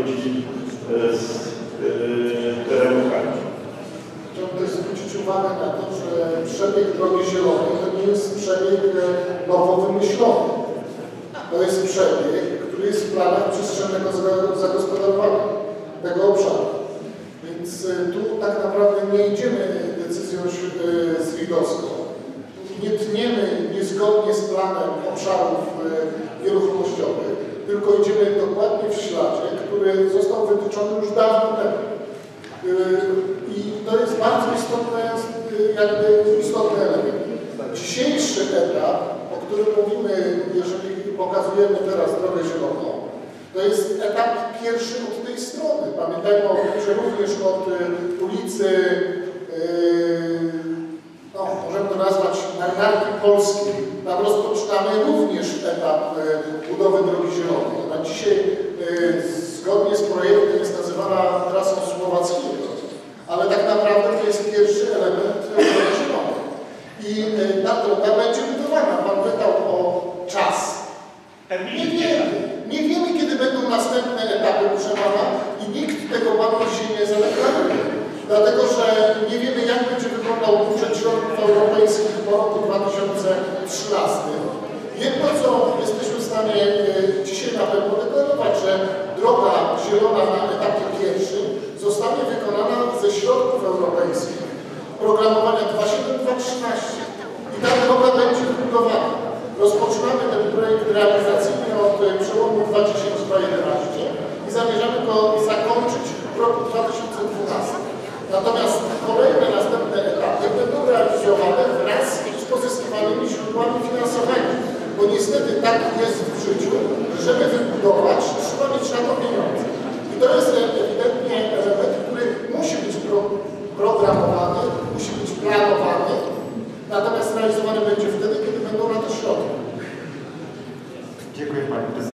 e, z e, terenu Kali. Chciałbym też zwrócić uwagę na to, że przebieg drogi zielonej to nie jest przebieg e, nowo wymyślony. To jest przebieg, który jest w planach przestrzennego zago- zagospodarowania tego obszaru. Więc tu tak naprawdę nie idziemy decyzją e, zwidowską. Nie tniemy niezgodnie z planem obszarów nieruchomościowych, tylko idziemy dokładnie w śladzie, który został wytyczony już dawno temu. Yy, I to jest bardzo istotny, jakby istotny element. Dzisiejszy etap, o którym mówimy, jeżeli pokazujemy teraz drogę zieloną, to jest etap pierwszy od tej strony. Pamiętajmy że również od y, ulicy, yy, no, możemy to nazwać marynarki polskiej, tam rozpoczynamy również etap y, budowy drogi zielonej. Ona dzisiaj y, zgodnie z projektem jest nazywana trasą słowackiego, ale tak naprawdę to jest pierwszy element y, drogi zielonej. I y, ta droga będzie budowana. Pan pytał o czas. Nie wiemy. Nie wiemy, kiedy będą następne etapy, proszę Pana, i nikt tego Panu dzisiaj nie zadeklaruje. Dlatego, że nie wiemy, jak będzie wyglądał budżet środków europejskich po roku 2013. Jedno, co jesteśmy w stanie e, dzisiaj na pewno deklarować, że droga zielona na etapie pierwszym zostanie wykonana ze środków europejskich 27213 i ta droga będzie wybudowana. Rozpoczynamy ten projekt realizacyjny od e, przełomu 2010-2011 i zamierzamy go zakończyć w roku 2012. Natomiast kolejne następne etapy będą realizowane wraz z pozyskiwanymi źródłami finansowymi. Bo niestety tak jest w życiu, że żeby wybudować, trzeba mieć na to pieniądze. I to jest ewidentnie element, który musi być pro, programowany, planowany, natomiast realizowany będzie wtedy, kiedy będą na to środki. Dziękuję Pani.